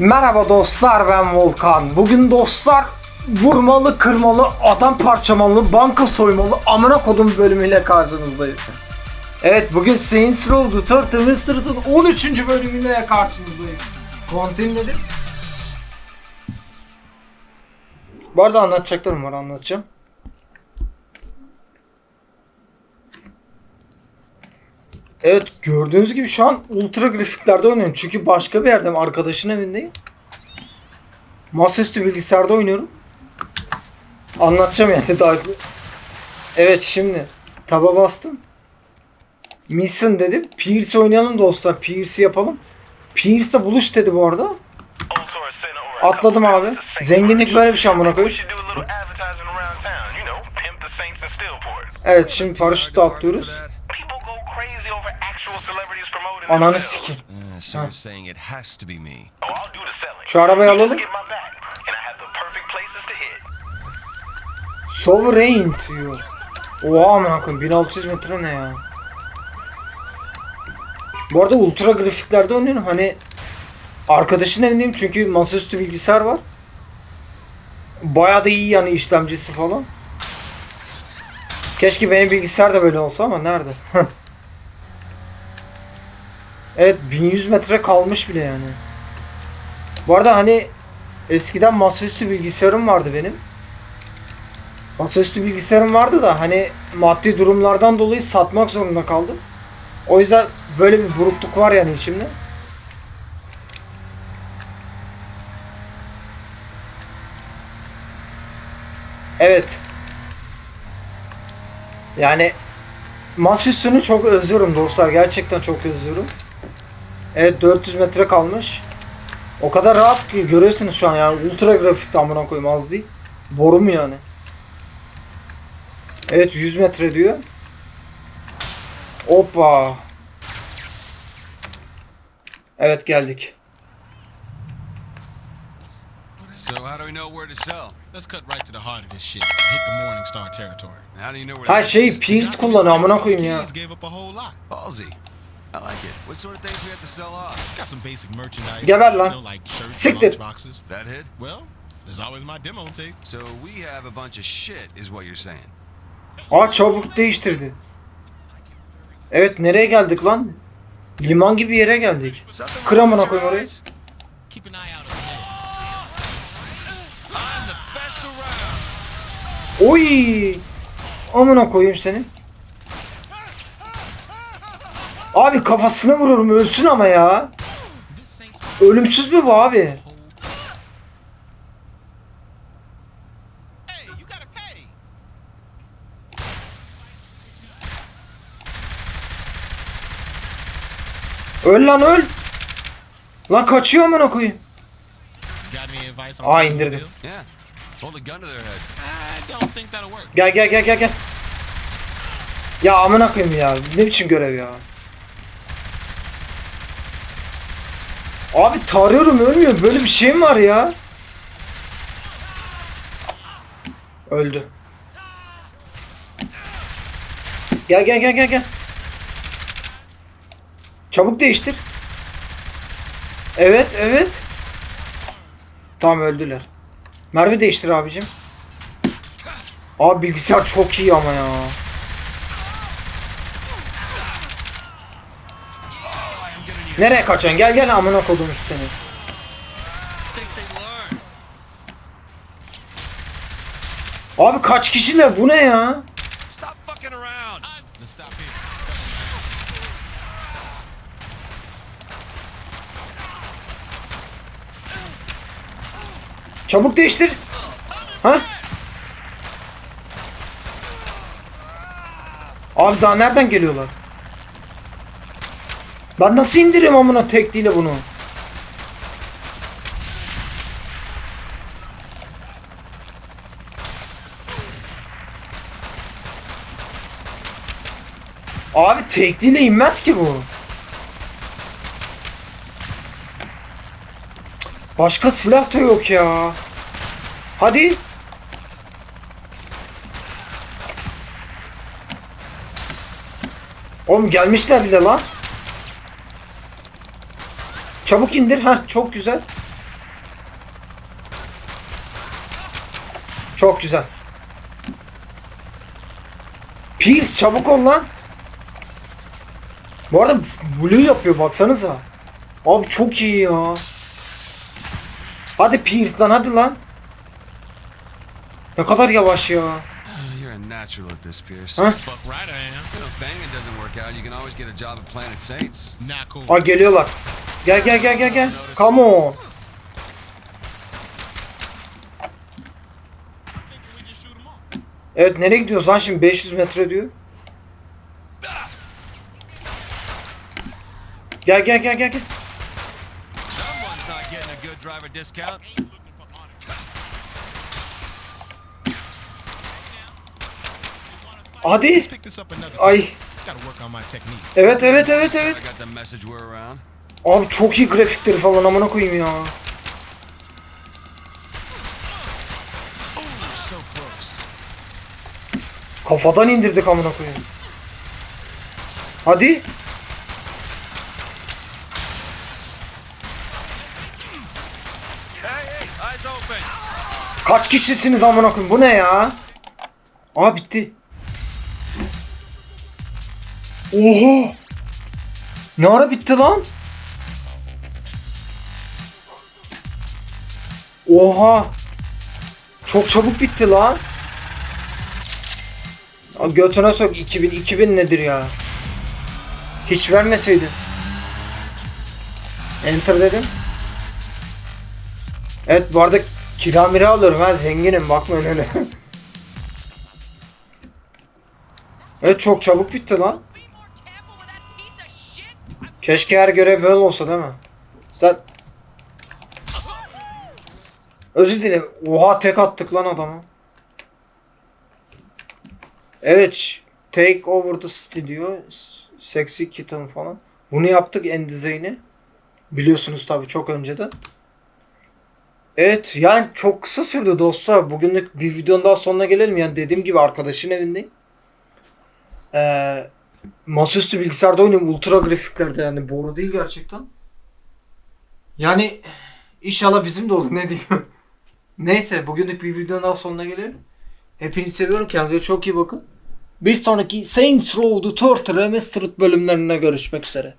Merhaba dostlar ben Volkan. Bugün dostlar vurmalı, kırmalı, adam parçamalı, banka soymalı, amına kodum bölümüyle karşınızdayız. Evet bugün Saints Row The Third Twister'ın 13. bölümüyle karşınızdayız. Continue dedim. Bu arada anlatacaklarım var anlatacağım. Evet gördüğünüz gibi şu an ultra grafiklerde oynuyorum. Çünkü başka bir yerdeyim. Arkadaşın evindeyim. Masaüstü bilgisayarda oynuyorum. Anlatacağım yani daha. Evet şimdi taba bastım. Mission dedim. Pierce oynayalım dostlar. Pierce yapalım. Pierce'le buluş dedi bu arada. Atladım abi. Zenginlik böyle bir şey amına koyayım. Evet şimdi paraşütle atlıyoruz. Ananı sikeyim. Uh, so you're saying it has to be me. Şu arabayı alalım. Sovereign diyor. Oha amına koyayım 1600 metre ne ya? Bu arada ultra grafiklerde oynuyorum hani arkadaşın evindeyim çünkü masaüstü bilgisayar var. Bayağı da iyi yani işlemcisi falan. Keşke benim bilgisayar da böyle olsa ama nerede? evet 1100 metre kalmış bile yani. Bu arada hani eskiden masaüstü bilgisayarım vardı benim. Masaüstü bilgisayarım vardı da hani maddi durumlardan dolayı satmak zorunda kaldım. O yüzden böyle bir burukluk var yani içimde. Evet. Yani masaüstünü çok özlüyorum dostlar. Gerçekten çok özlüyorum. Evet 400 metre kalmış. O kadar rahat ki görüyorsunuz şu an yani ultra grafikte amına koyayım az değil. Boru mu yani? Evet 100 metre diyor. Hoppa. Evet geldik. Ha şey? Pierce kullanıyor amına koyayım ya. I like it. What sort of things we have to sell off? Got some basic merchandise. Geber lan. You know, like shirts, Siktir. lunchboxes. That hit? Well, there's always my demo tape. So we have a bunch of shit is what you're saying. Aa çabuk değiştirdi. Evet nereye geldik lan? Liman gibi yere geldik. Kır amına koyayım orayı. Keep an eye out on the. Oy! Amına koyayım seni. Abi kafasına vururum ölsün ama ya. Ölümsüz mü bu abi? Öl lan öl. Lan kaçıyor amına koyayım. Aa, closing the indirdi. deal? Yeah. Hold a gun to their head. I don't think that'll work. Gel gel gel gel gel. Ya amına koyayım ya. Ne biçim görev ya. Abi tarıyorum ölmüyor. Böyle bir şey mi var ya? Öldü. Gel gel gel gel gel. Çabuk değiştir. Evet evet. Tamam öldüler. Mermi değiştir abicim. Abi bilgisayar çok iyi ama ya. Nereye kaçıyorsun? Gel gel amına kodum seni. Abi kaç kişiler? Bu ne ya? Çabuk değiştir. Ha? Abi daha nereden geliyorlar? Ben nasıl indireyim amına tekliyle bunu? Abi tekliyle inmez ki bu. Başka silah da yok ya. Hadi. Oğlum gelmişler bile lan. Çabuk indir. Ha çok güzel. Çok güzel. Pierce çabuk ol lan. Bu arada blue yapıyor baksanıza. Abi çok iyi ya. Hadi Pierce lan hadi lan. Ne kadar yavaş ya. Uh, natural at this, Pierce. Huh? Fuck right I am. You know, banging doesn't work out, you can always get a job at Planet Saints. Not cool. Aa geliyorlar. Gel gel gel gel gel. Come on. Evet nereye gidiyoruz lan şimdi 500 metre diyor. Gel gel gel gel gel. Hadi. Ay. Evet evet evet evet. Abi çok iyi grafikleri falan amına koyayım ya. Kafadan indirdik amına koyayım. Hadi. Kaç kişisiniz amına koyayım? Bu ne ya? Aa bitti. Oha. Ne ara bitti lan? Oha. Çok çabuk bitti lan. Götüne sok 2000 2000 nedir ya? Hiç vermeseydi. Enter dedim. Evet bu arada kira mira alıyorum ha zenginim bakmayın öyle. evet çok çabuk bitti lan. Keşke her görev böyle olsa değil mi? Sen... Özür dilerim. Oha tek attık lan adama. Evet. Take over the city diyor. S- Sexy kitten falan. Bunu yaptık en dizeyini. Biliyorsunuz tabii çok önceden. Evet yani çok kısa sürdü dostlar. Bugünlük bir videonun daha sonuna gelelim. Yani dediğim gibi arkadaşın evindeyim. Ee, masaüstü bilgisayarda oynuyorum. Ultra grafiklerde yani boru değil gerçekten. Yani inşallah bizim de olur ne diyeyim. Neyse bugünlük bir videonun daha sonuna gelelim. Hepinizi seviyorum. Kendinize çok iyi bakın. Bir sonraki Saints Row The Third Remastered bölümlerine görüşmek üzere.